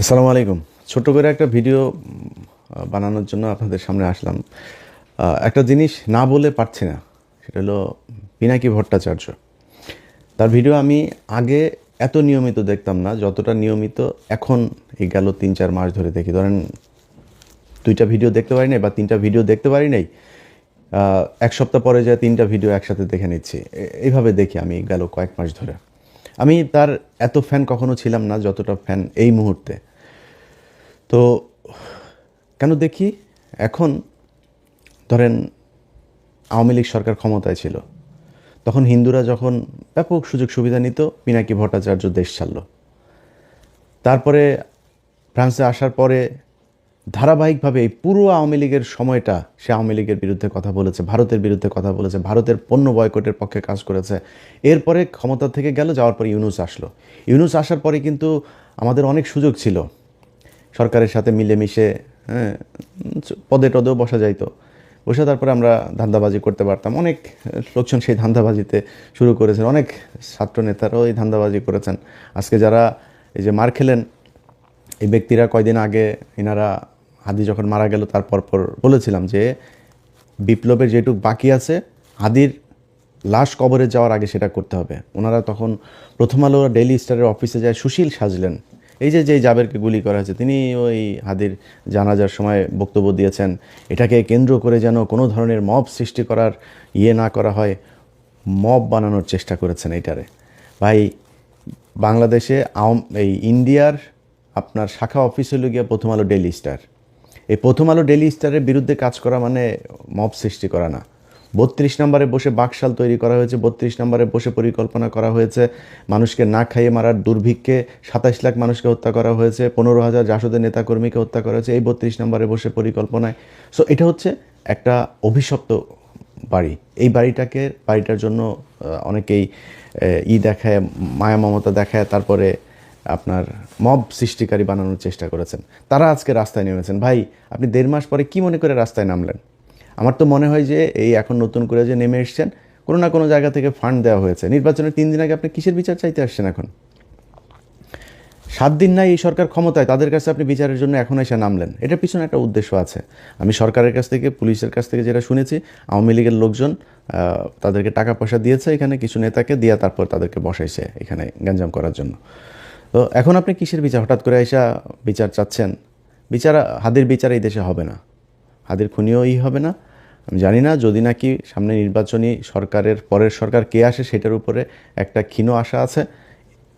আসসালামু আলাইকুম। ছোট্ট করে একটা ভিডিও বানানোর জন্য আপনাদের সামনে আসলাম। একটা জিনিস না বলে পারছি না, সেটা হলো পিনাকি ভট্টাচার্য। তার ভিডিও আমি আগে এত নিয়মিত দেখতাম না, যতটা নিয়মিত এখন এই গেল তিন চার মাস ধরে দেখি। ধরেন, দুইটা ভিডিও দেখতে পারি নাই বা তিনটা ভিডিও দেখতে পারি নাই এক সপ্তাহ পরে যায় তিনটা ভিডিও একসাথে দেখে নিচ্ছি। এইভাবে দেখি আমি গেল কয়েক মাস ধরে। আমি তার এত ফ্যান কখনো ছিলাম না, যতটা ফ্যান এই মুহূর্তে। তো কেন দেখি? এখন ধরেন আওয়ামী লীগ সরকার ক্ষমতায় ছিল। তখন হিন্দুরা যখন ব্যাপক সুযোগ সুবিধা নিত, পিনাকি ভট্টাচার্য দেশ ছাড়ল। তারপরে ফ্রান্সে আসার পরে ধারাবাহিকভাবে এই পুরো আওয়ামী লীগের সময়টা সে আওয়ামী লীগের বিরুদ্ধে কথা বলেছে, ভারতের বিরুদ্ধে কথা বলেছে, ভারতের পণ্য বয়কটের পক্ষে কাজ করেছে। এরপরে ক্ষমতা থেকে গেল, যাওয়ার পরে ইউনুস আসলো। ইউনুস আসার পরে কিন্তু আমাদের অনেক সুযোগ ছিল। সরকারের সাথে মিলেমিশে হ্যাঁ পদে টদেও বসা যাইতো। বসে তারপরে আমরা ধান্দাবাজি করতে পারতাম। অনেক লোকজন সেই ধান্দাবাজিতে শুরু করেছেন। অনেক ছাত্র নেতারাও এই ধান্দাবাজি করেছেন। আজকে যারা এই যে মার খেলেন, এই ব্যক্তিরা কয়দিন আগে এনারা হাদি যখন মারা গেল তারপর পর বলেছিলাম যে, বিপ্লবের যেটুক বাকি আছে, হাদির লাশ কবরে যাওয়ার আগে সেটা করতে হবে। ওনারা তখন প্রথম আলো ডেইলি স্টারের অফিসে যায়, সুশীল সাজলেন। এই যে যে জাবেরকে গুলি করা হয়েছে, তিনি ওই হাদির জানাজার সময় বক্তব্য দিয়েছেন, এটাকে কেন্দ্র করে যেন কোনো ধরনের মব সৃষ্টি করার ইয়ে না করা হয়, মব বানানোর চেষ্টা করেছেন এইটারে। ভাই, বাংলাদেশে আওয়াম, এই ইন্ডিয়ার আপনার শাখা অফিস হলো গিয়ে প্রথম আলো ডেইলি স্টার। এই প্রথম আলো ডেইলি স্টারের বিরুদ্ধে কাজ করা মানে মব সৃষ্টি করা না। বত্রিশ নম্বরে বসে বাকশাল তৈরি করা হয়েছে, বত্রিশ নম্বরে বসে পরিকল্পনা করা হয়েছে। মানুষকে না খাইয়ে মারার দুর্ভিক্ষে সাতাশ লাখ মানুষকে হত্যা করা হয়েছে, পনেরো হাজার জাসদের নেতাকর্মীকে হত্যা করা হয়েছে, এই বত্রিশ নম্বরে বসে পরিকল্পনায়। সো এটা হচ্ছে একটা অভিশপ্ত বাড়ি। এই বাড়িটাকে, বাড়িটার জন্য অনেকেই ই দেখায়, মায়া মমতা দেখায়, তারপরে আপনার মব সৃষ্টিকারী বানানোর চেষ্টা করেছেন। তারা আজকে রাস্তায় নেমেছেন। ভাই, আপনি দেড় মাস পরে কি মনে করে রাস্তায় নামলেন? আমার তো মনে হয় যে এই এখন নতুন করে যে নেমে এসছেন, কোনো না কোনো জায়গা থেকে ফান্ড দেওয়া হয়েছে। নির্বাচনের তিন দিন আগে আপনি কিসের বিচার চাইতে আসছেন এখন? সাত দিন নাই এই সরকার ক্ষমতায়, তাদের কাছে আপনি বিচারের জন্য এখন এসে নামলেন। এটার পিছনে একটা উদ্দেশ্য আছে। আমি সরকারের কাছ থেকে, পুলিশের কাছ থেকে যেটা শুনেছি, আওয়ামী লীগের লোকজন তাদেরকে টাকা পয়সা দিয়েছে এখানে, কিছু নেতাকে দিয়ে তারপর তাদেরকে বসাইছে এখানে গ্যাঞ্জাম করার জন্য। তো এখন আপনি কিসের বিচার? হঠাৎ করে এসা বিচার চাচ্ছেন? বিচার, হাদির বিচার এই দেশে হবে না। হাদির খুনিও ই হবে না আমি জানি না, যদি নাকি সামনে নির্বাচনী সরকারের, পরের সরকার কে আসে সেটার উপরে একটা ক্ষীণ আশা আছে,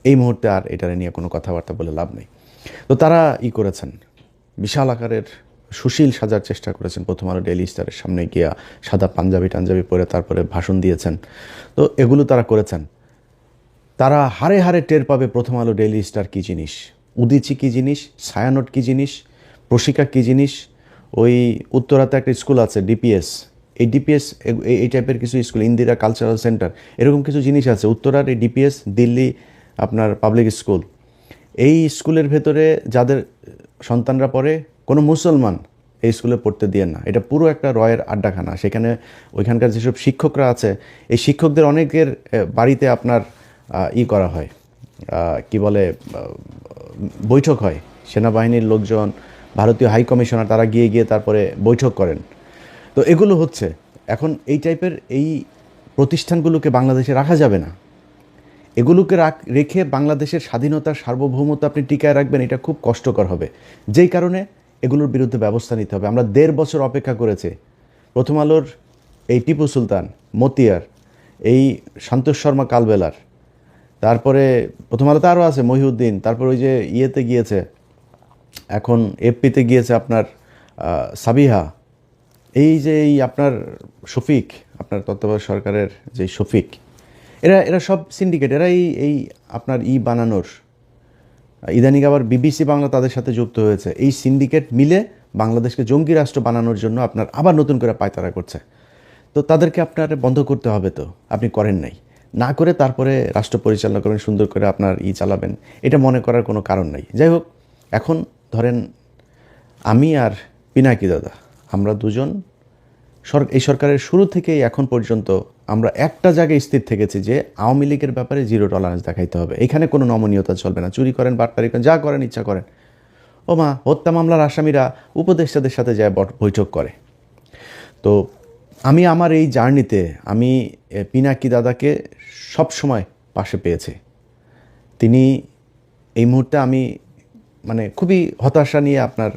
এই মুহূর্তে আর এটারে নিয়ে কোনো কথাবার্তা বলে লাভ নেই। তো তারা ই করেছেন, বিশাল আকারের সুশীল সাজার চেষ্টা করেছেন, প্রথম আলো ডেইলি স্টারের সামনে গিয়া সাদা পাঞ্জাবি টাঞ্জাবি পরে তারপরে ভাষণ দিয়েছেন। তো এগুলো তারা করেছেন। তারা হারে হারে টের পাবে প্রথম আলো ডেইলি স্টার কী জিনিস, উদিচি কী জিনিস, ছায়ানট কী জিনিস, প্রশিকা কী জিনিস ওই উত্তরাতে একটা স্কুল আছে ডিপিএস এই ডিপিএস এই টাইপের কিছু স্কুল, ইন্দিরা কালচারাল সেন্টার এরকম কিছু জিনিস আছে, উত্তরার এই ডিপিএস দিল্লি আপনার পাবলিক স্কুল এই স্কুলের ভেতরে যাদের সন্তানরা পড়ে, কোনো মুসলমান এই স্কুলে পড়তে দিয়ে না। এটা পুরো একটা রয়ের আড্ডাখানা। সেখানে ওইখানকার যেসব শিক্ষকরা আছে, এই শিক্ষকদের অনেকের বাড়িতে আপনার ই করা হয়। কি বলে বৈঠক হয়। সেনাবাহিনীর লোকজন ভারতীয় হাই কমিশনার তারা গিয়ে গিয়ে তারপরে বৈঠক করেন। তো এগুলো হচ্ছে, এখন এই টাইপের এই প্রতিষ্ঠানগুলোকে বাংলাদেশে রাখা যাবে না। এগুলোকে রাখ- রেখে বাংলাদেশের স্বাধীনতার সার্বভৌমত্ব আপনি টিকায় রাখবেন, এটা খুব কষ্টকর হবে। যেই কারণে এগুলোর বিরুদ্ধে ব্যবস্থা নিতে হবে। আমরা দেড় বছর অপেক্ষা করেছি। প্রথম আলোর এই টিপু সুলতান, মতিয়ার, এই সন্তোষ শর্মা কালবেলার, তারপরে প্রথম আলোতে আরও আছে মহিউদ্দিন, তারপর ওই যে ইয়েতে গিয়েছে এখন এফপিতে গিয়েছে আপনার সাবিহা। এই যে এই আপনার শফিক, আপনার তত্ত্বাবধায়ক সরকারের যে শফিক, এরা এরা সব সিন্ডিকেট এরা এই এই আপনার ই বানানোর, ইদানিং আবার বিবিসি বাংলা তাদের সাথে যুক্ত হয়েছে। এই সিন্ডিকেট মিলে বাংলাদেশকে জঙ্গি রাষ্ট্র বানানোর জন্য আপনার আবার নতুন করে পায়তারা করছে। তো তাদেরকে আপনার বন্ধ করতে হবে তো, আপনি করেন নাই। না করে তারপরে রাষ্ট্র পরিচালনা করবেন, সুন্দর করে আপনার ই চালাবেন। এটা মনে করার কোনো কারণ নাই। যাই হোক, এখন ধরেন, আমি আর পিনাকি দাদা, আমরা দুজন এই সরকারের শুরু থেকেই এখন পর্যন্ত আমরা একটা জায়গায় স্থির থেকেছি যে আওয়ামী লীগের ব্যাপারে জিরো টলারেন্স দেখাইতে হবে। এখানে কোনো নমনীয়তা চলবে না। চুরি করেন, বাটপারি করেন, যা করেন, ইচ্ছা করেন। ও মা, হত্যা মামলার আসামিরা উপদেষ্টাদের সাথে যায় বৈঠক করে। তো আমি আমার এই জার্নিতে আমি পিনাকি দাদাকে সব সময় পাশে পেয়েছি। তিনি এই মুহূর্তে আমি মানে খুবই হতাশা নিয়ে আপনার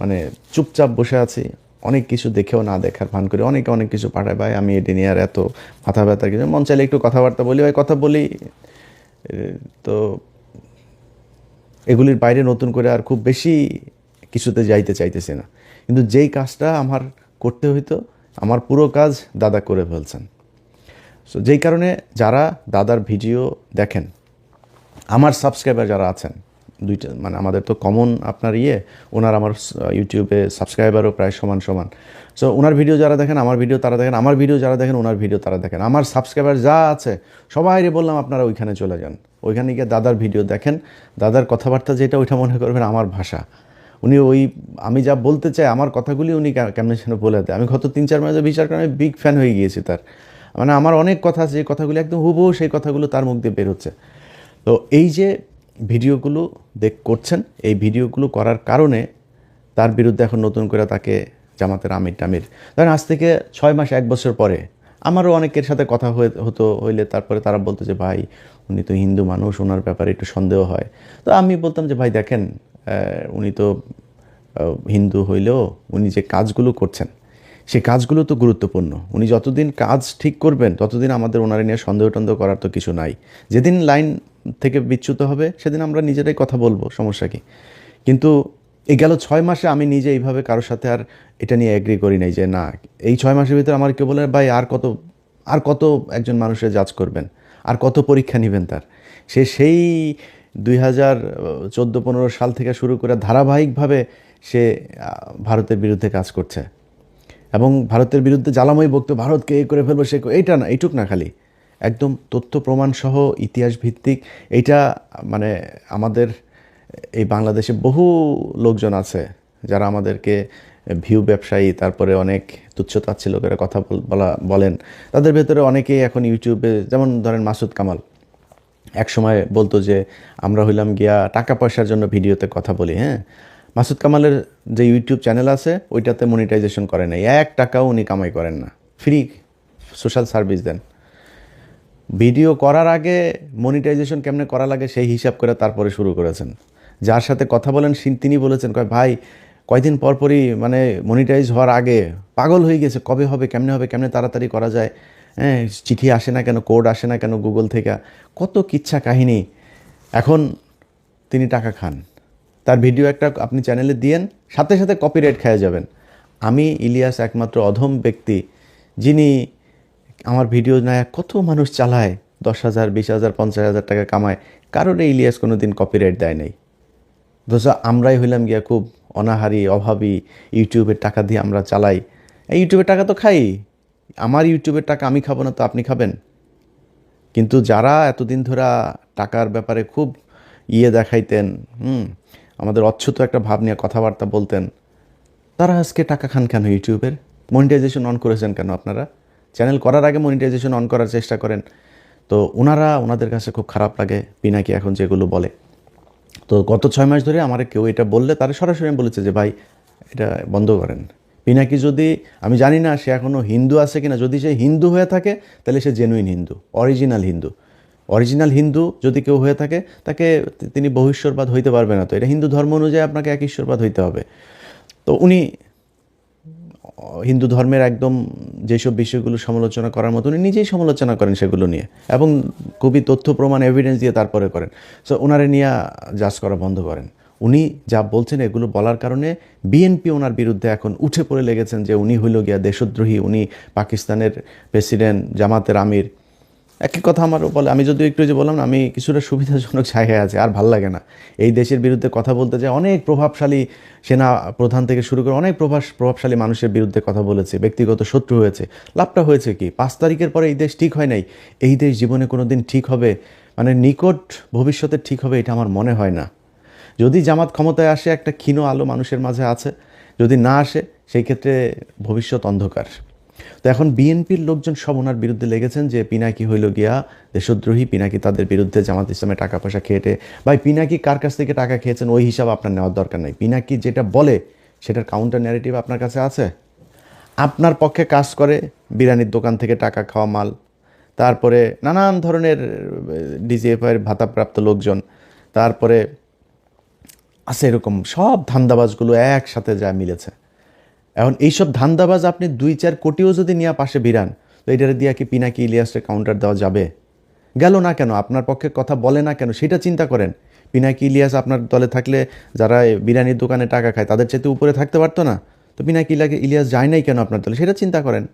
মানে চুপচাপ বসে আছি। অনেক কিছু দেখেও না দেখার ভান করে। অনেকে অনেক কিছু পাঠায়, ভাই, আমি এটি নিয়ে আর এত মাথা ব্যথা কিছু মন চাইলে একটু কথাবার্তা বলি, ভাই, কথা বলি। তো এগুলির বাইরে নতুন করে আর খুব বেশি কিছুতে যাইতে চাইতেছি না। কিন্তু যেই কাজটা আমার করতে হইতো, আমার পুরো কাজ দাদা করে ফেলছেন। সো যেই কারণে যারা দাদার ভিডিও দেখেন, আমার সাবস্ক্রাইবার যারা আছেন দুইটা মানে আমাদের তো কমন আপনার ইয়ে ওনার আমার ইউটিউবে সাবস্ক্রাইবারও প্রায় সমান সমান। সো ওনার ভিডিও যারা দেখেন, আমার ভিডিও তারা দেখেন, আমার ভিডিও যারা দেখেন, ওনার ভিডিও তারা দেখেন। আমার সাবস্ক্রাইবার যা আছে সবাই বললাম আপনারা ওইখানে চলে যান। ওইখানে গিয়ে দাদার ভিডিও দেখেন, দাদার কথাবার্তা যেটা, ওইটা মনে করবেন আমার ভাষা। উনি ওই, আমি যা বলতে চাই, আমার কথাগুলি উনি কেমন যেন বলে দেয়। আমি গত তিন, চার মাসে বিচার করে আমি বিগ ফ্যান হয়ে গিয়েছি তার। মানে আমার অনেক কথা আছে যে কথাগুলি একদম হুবহু সেই কথাগুলো তার মুখ দিয়ে বের হচ্ছে। তো এই যে ভিডিওগুলো দেখ, করছেন। এই ভিডিওগুলো করার কারণে তার বিরুদ্ধে এখন নতুন করে তাকে জামাতের আমির টামির। ধরেন আজ থেকে ছয় মাস, এক বছর পরে আমারও অনেকের সাথে কথা হয়ে, হতো, হইলে তারপরে তারা বলতো যে, ভাই, উনি তো হিন্দু মানুষ ওনার ব্যাপারে একটু সন্দেহ হয়। তো আমি বলতাম যে, ভাই, দেখেন উনি তো হিন্দু হইলেও উনি যে কাজগুলো করছেন, সে কাজগুলো তো গুরুত্বপূর্ণ। উনি যতদিন কাজ ঠিক করবেন, ততদিন আমাদের ওনারে নিয়ে সন্দেহ টন্দেহ করার তো কিছু নাই। যেদিন লাইন থেকে বিচ্যুত হবে, সেদিন আমরা নিজেরাই কথা বলব, সমস্যা কি? কিন্তু এই গেল ছয় মাসে আমি নিজে এইভাবে কারোর সাথে আর এটা নিয়ে এগ্রি করি নাই যে না, এই ছয় মাসের ভিতরে আমার কেউ বলে, ভাই, আর কত আর কত একজন মানুষের জাজ করবেন? আর কত পরীক্ষা নেবেন তার? সে সেই দুই হাজার চোদ্দ পনেরো সাল থেকে শুরু করে ধারাবাহিকভাবে সে ভারতের বিরুদ্ধে কাজ করছে। এবং ভারতের বিরুদ্ধে জ্বালাময় বক্তব্য, ভারতকে এ করে ফেলব, সে এইটা না, এইটুক না খালি। একদম তথ্য প্রমাণ সহ ইতিহাস ভিত্তিক। এইটা মানে আমাদের এই বাংলাদেশে বহু লোকজন আছে যারা আমাদেরকে ভিউ ব্যবসায়ী, তারপরে অনেক তুচ্ছতাচ্ছিল্য করে কথা বল- বলা, বলেন। তাদের ভেতরে অনেকেই এখন ইউটিউবে যেমন ধরেন মাসুদ কামাল এক সময় বলতো যে, আমরা হইলাম গিয়া টাকা পয়সার জন্য ভিডিওতে কথা বলি হ্যাঁ? মাসুদ কামালের যে ইউটিউব চ্যানেল আছে, ওইটাতে মনিটাইজেশন করে নাই। এক টাকাও উনি কামাই করেন না। ফ্রি সোশ্যাল সার্ভিস দেন। ভিডিও করার আগে মনিটাইজেশন কেমনে করা লাগে সেই হিসাব করে তারপরে শুরু করেছেন। যার সাথে কথা বলেন তিনি বলেছেন, কয়, ভাই, কয়দিন পরপরই মানে মনিটাইজ হওয়ার আগে পাগল হয়ে গেছে, কবে হবে, কেমনে হবে, কেমনে তাড়াতাড়ি করা যায়? হ্যাঁ চিঠি আসে না কেন কোড আসে না কেন গুগল থেকে? কত কিচ্ছা কাহিনী। এখন তিনি টাকা খান। তার ভিডিও একটা আপনি চ্যানেলে দিয়েন, সাথে সাথে কপিরাইট খেয়ে যাবেন। আমি ইলিয়াস একমাত্র অধম ব্যক্তি যিনি আমার ভিডিও নেয় কত মানুষ চালায়? দশ হাজার, বিশ হাজার, পঞ্চাশ হাজার টাকা কামায়। কারণে ইলিয়াস কোনো দিন কপিরাইট দেয় নাই। দোষ আমরাই হইলাম গিয়া খুব অনাহারি, অভাবী, ইউটিউবের টাকা দিয়ে আমরা চালাই। এই ইউটিউবের টাকা তো খাই। আমার ইউটিউবের টাকা আমি খাব না তো আপনি খাবেন? কিন্তু যারা এতদিন ধরে টাকার ব্যাপারে খুব ইয়ে দেখাইতেন, হুম, আমাদের অচ্ছুত একটা ভাব নিয়ে কথাবার্তা বলতেন, তারা আজকে টাকা খান কেন ইউটিউবের? মনিটাইজেশন অন করেছেন কেন আপনারা? চ্যানেল করার আগে মনিটাইজেশন অন করার চেষ্টা করেন। তো ওনারা ওনাদের কাছে খুব খারাপ লাগে পিনাকি এখন যেগুলো বলে। তো গত ছয় মাস ধরে আমার কেউ এটা বললে, তারা সরাসরি আমি বলেছে যে, ভাই, এটা বন্ধ করেন। পিনাকি যদি, আমি জানি না সে এখনও হিন্দু আছে কিনা, যদি সে হিন্দু হয়ে থাকে, তাহলে সে genuine Hindu original Hindu. Original Hindu যদি কেউ হয়ে থাকে, তাকে তিনি বহিশ্বরবাদ হইতে পারবে না তো। এটা হিন্দু ধর্ম অনুযায়ী আপনাকে এক ঈশ্বরবাদ হইতে হবে। তো উনি হিন্দু ধর্মের একদম যেসব বিষয়গুলো সমালোচনা করার মতো উনি নিজেই সমালোচনা করেন সেগুলো নিয়ে এবং খুবই তথ্য, প্রমাণ এভিডেন্স দিয়ে তারপরে করেন। সো ওনারে নিয়ে জাজ করা বন্ধ করেন। উনি যা বলছেন এগুলো বলার কারণে বিএনপি ওনার বিরুদ্ধে এখন উঠে পড়ে লেগেছেন যে উনি হইল গিয়া দেশদ্রোহী, উনি পাকিস্তানের প্রেসিডেন্ট জামাতের আমির। একই কথা আমারও বলে। আমি যদি একটু যে বললাম না, আমি কিছুটা সুবিধাজনক জায়গায় আছে, আর ভালো লাগে না। এই দেশের বিরুদ্ধে কথা বলতে যায় অনেক প্রভাবশালী সেনা প্রধান থেকে শুরু করে অনেক প্রভাব প্রভাবশালী মানুষের বিরুদ্ধে কথা বলেছে, ব্যক্তিগত শত্রু হয়েছে। লাভটা হয়েছে কি? পাঁচ তারিখের পরে এই দেশ ঠিক হয় নাই। এই দেশ জীবনে কোনো দিন ঠিক হবে মানে নিকট ভবিষ্যতে ঠিক হবে এটা আমার মনে হয় না। যদি জামাত ক্ষমতায় আসে, একটা ক্ষীণ আলো মানুষের মাঝে আছে। যদি না আসে, সেই ক্ষেত্রে ভবিষ্যৎ অন্ধকার। তো এখন বিএনপির লোকজন সব ওনার বিরুদ্ধে লেগেছেন যে পিনাকি হইল গিয়া দেশদ্রোহী, পিনাকি তাদের বিরুদ্ধে জামাত ইসলামে টাকা পয়সা খেয়েটে ভাই পিনাকি কার কাছ থেকে টাকা খেয়েছেন ওই হিসাব আপনার নেওয়ার দরকার নেই। পিনাকি যেটা বলে, সেটার কাউন্টার ন্যারেটিভ আপনার কাছে আছে? আপনার পক্ষে কাজ করে বিরিয়ানির দোকান থেকে টাকা খাওয়া মাল, তারপরে নানান ধরনের ডিজিএফআইয়ের ভাতাপ্রাপ্ত লোকজন, তারপরে আছে এরকম সব ধান্দাবাজগুলো একসাথে যা মিলেছে। এখন এইসব ধান্দাবাজ আপনি দুই চার কোটিও যদি নিয়ে পাশে বিরান, তো এটারে দিয়া কি পিনাকি ইলিয়াসের কাউন্টার দেওয়া যাবে? গেল না কেন? আপনার পক্ষে কথা বলে না কেন? সেটা চিন্তা করেন। পিনাকি ইলিয়াস আপনার দলে থাকলে যারা বিরিয়ানির দোকানে টাকা খায়, তাদের চাইতে উপরে থাকতে পারতো না? তো পিনাকি ইলিয়াস যায় নাই কেন আপনার দলে? সেটা চিন্তা করেন।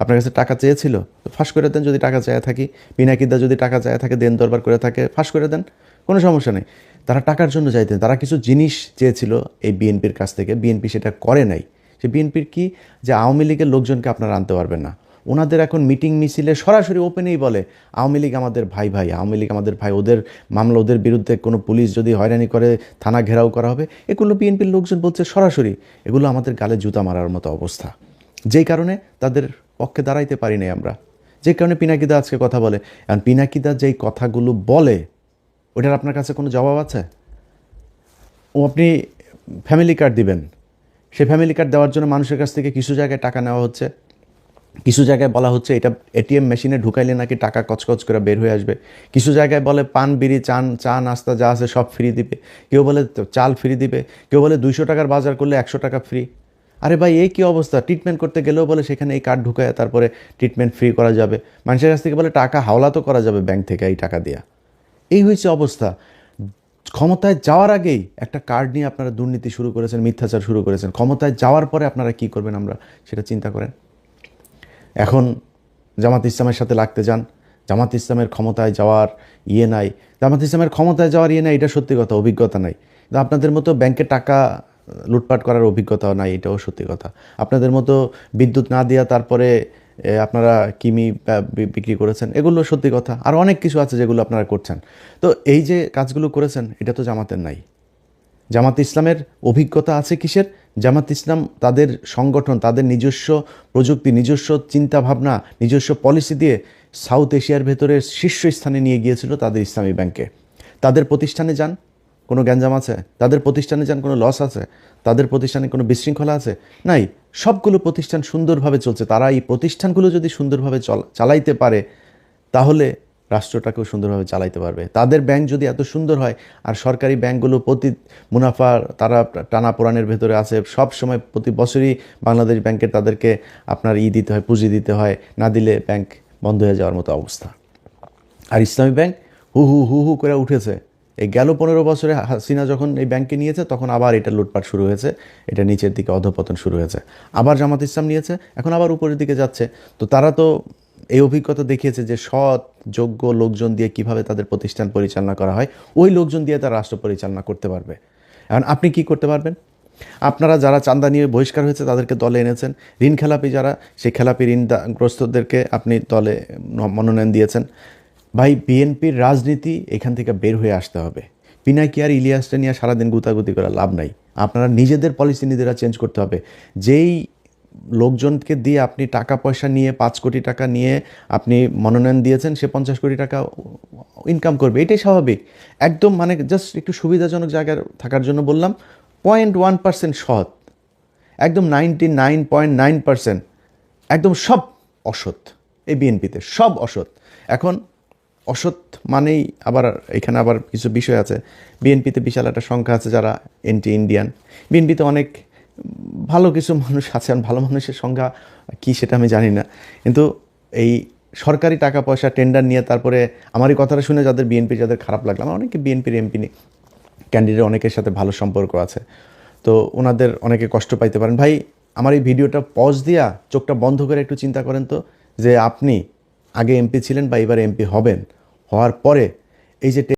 আপনার কাছে টাকা চেয়েছিল, তো ফাঁস করে দেন যদি টাকা চায় থাকি। পিনাকিদা যদি টাকা চায় থাকে, দেন দরবার করে থাকে, ফাঁস করে দেন। কোনো সমস্যা নেই। তারা টাকার জন্য চাইতেন তারা কিছু জিনিস চেয়েছিল এই বিএনপির কাছ থেকে। বিএনপি সেটা করে নাই। সে বিএনপির কি? যে আওয়ামী লীগের লোকজনকে আপনারা আনতে পারবেন না। ওনাদের এখন মিটিং মিছিলে সরাসরি ওপেনেই বলে, আওয়ামী লীগ আমাদের ভাই ভাই, আওয়ামী লীগ আমাদের ভাই, ওদের মামলা, ওদের বিরুদ্ধে কোনো পুলিশ যদি হয়রানি করে, থানা ঘেরাও করা হবে। এগুলো বিএনপির লোকজন বলছে সরাসরি, এগুলো আমাদের গালে জুতা মারার মতো অবস্থা। যেই কারণে তাদের পক্ষে দাঁড়াইতে পারি নাই আমরা। যে কারণে পিনাকিদা আজকে কথা বলে। এখন পিনাকিদা যেই কথাগুলো বলে, ওটার আপনার কাছে কোনো জবাব আছে? ও আপনি ফ্যামিলি কার্ড দিবেন। সেই ফ্যামিলি কার্ড দেওয়ার জন্য মানুষের কাছ থেকে কিছু জায়গায় টাকা নেওয়া হচ্ছে। কিছু জায়গায় বলা হচ্ছে এটা এটিএম মেশিনে ঢুকাইলে নাকি টাকা কচকচ করে বের হয়ে আসবে। কিছু জায়গায় বলে পান, বিড়ি, চান, চা, নাস্তা যা আছে সব ফ্রি দিবে। কেউ বলে চাল ফ্রি দিবে। কেউ বলে দুইশো টাকার বাজার করলে একশো টাকা ফ্রি আরে ভাই, এই কী অবস্থা? ট্রিটমেন্ট করতে গেলেও বলে সেখানে এই কার্ড ঢুকায় তারপরে ট্রিটমেন্ট ফ্রি করা যাবে। মানুষের কাছ থেকে বলে টাকা হাওলা তো করা যাবে ব্যাংক থেকে এই টাকা দেওয়া এই হয়েছে অবস্থা। ক্ষমতায় যাওয়ার আগেই একটা কার্ড নিয়ে আপনারা দুর্নীতি শুরু করেছেন, মিথ্যাচার শুরু করেছেন। ক্ষমতায় যাওয়ার পরে আপনারা কি করবেন আমরা সেটা চিন্তা করেন। এখন জামাত ইসলামের সাথে লাগতে যান। জামাত ইসলামের ক্ষমতায় যাওয়ার ইয়ে নাই। জামাত ইসলামের ক্ষমতায় যাওয়ার ইয়ে নাই, এটা সত্যি কথা, অভিজ্ঞতা নাই। আপনাদের মতো ব্যাংকে টাকা লুটপাট করার অভিজ্ঞতাও নাই, এটাও সত্যি কথা। আপনাদের মতো বিদ্যুৎ না দেওয়া তারপরে আপনারা কিমি বিক্রি করেছেন, এগুলো সত্যি কথা। আর অনেক কিছু আছে যেগুলো আপনারা করছেন। তো এই যে কাজগুলো করেছেন, এটা তো জামাতের নাই। জামাত ইসলামের অভিজ্ঞতা আছে কিসের? জামাত ইসলাম তাদের সংগঠন, তাদের নিজস্ব প্রযুক্তি, নিজস্ব চিন্তা ভাবনা নিজস্ব পলিসি দিয়ে সাউথ এশিয়ার ভেতরে শীর্ষস্থানে নিয়ে গিয়েছিল তাদের ইসলামী ব্যাংকে। তাদের প্রতিষ্ঠানে যান কোনো গ্যাঞ্জাম আছে? তাদের প্রতিষ্ঠানে যান কোনো লস আছে? তাদের প্রতিষ্ঠানে কোনো বিশৃঙ্খলা আছে? নাই, সবগুলো প্রতিষ্ঠান সুন্দরভাবে চলছে। তারা এই প্রতিষ্ঠানগুলো যদি সুন্দরভাবে চল- চালাইতে পারে, তাহলে রাষ্ট্রটাকেও সুন্দরভাবে চালাইতে পারবে। তাদের ব্যাংক যদি এত সুন্দর হয়, আর সরকারি ব্যাংকগুলো প্রতি মুনাফা তারা টানা পোড়ানের ভেতরে আছে, সব সময় প্রতি বছরই বাংলাদেশ ব্যাংকের তাদেরকে আপনার ই দিতে হয়, পুঁজি দিতে হয়, না দিলে ব্যাংক বন্ধ হয়ে যাওয়ার মতো অবস্থা। আর ইসলামী ব্যাংক হু হু হু হু করে উঠেছে। এই গেল পনেরো বছরে হাসিনা যখন এই ব্যাংকে নিয়েছে, তখন আবার এটা লুটপাট শুরু হয়েছে। এটা নিচের দিকে অধপতন শুরু হয়েছে। আবার জামাত ইসলাম নিয়েছে, এখন আবার উপরের দিকে যাচ্ছে। তো তারা তো এই অভিজ্ঞতা দেখিয়েছে যে সৎ, যোগ্য লোকজন দিয়ে কীভাবে তাদের প্রতিষ্ঠান পরিচালনা করা হয়, ওই লোকজন দিয়ে তারা রাষ্ট্র পরিচালনা করতে পারবে। এখন আপনি কি করতে পারবেন? আপনারা যারা চান্দা নিয়ে বহিষ্কার হয়েছে, তাদেরকে দলে এনেছেন। ঋণ খেলাপি যারা, সেই খেলাপি ঋণগ্রস্তদেরকে আপনি দলে মনোনয়ন দিয়েছেন। ভাই, বিএনপির রাজনীতি এখান থেকে বের হয়ে আসতে হবে। পিনাকি আর ইলিয়াসটা নিয়ে সারাদিন গুতাগুতি করা লাভ নাই। আপনারা নিজেদের পলিসি নিজেরা চেঞ্জ করতে হবে। যেই লোকজনকে দিয়ে আপনি টাকা পয়সা নিয়ে পাঁচ কোটি টাকা নিয়ে আপনি মনোনয়ন দিয়েছেন, সে পঞ্চাশ কোটি টাকা ইনকাম করবে। এটাই স্বাভাবিক। একদম মানে জাস্ট একটু সুবিধাজনক জায়গায় থাকার জন্য বললাম পয়েন্ট ওয়ান পার্সেন্ট সৎ। একদম ninety nine point nine percent একদম সব অসৎ। এই বিএনপিতে সব অসৎ। এখন অসৎ মানেই আবার এখানে আবার কিছু বিষয় আছে। বিএনপিতে বিশাল একটা সংখ্যা আছে যারা এন্টি ইন্ডিয়ান বিএনপিতে অনেক ভালো কিছু মানুষ আছেন ভালো মানুষের সংখ্যা কি সেটা আমি জানি না। কিন্তু এই সরকারি টাকা পয়সা টেন্ডার নিয়ে তারপরে আমারই কথাটা শুনে যাদের বিএনপি যাদের খারাপ লাগল, আমার অনেকে বিএনপির এমপি ক্যান্ডিডেট অনেকের সাথে ভালো সম্পর্ক আছে। তো ওনাদের অনেকে কষ্ট পাইতে পারেন। ভাই, আমার এই ভিডিওটা পজ দিয়া চোখটা বন্ধ করে একটু চিন্তা করেন তো, যে আপনি আগে এমপি ছিলেন বা এবার এমপি হবেন হওয়ার পরে এই যে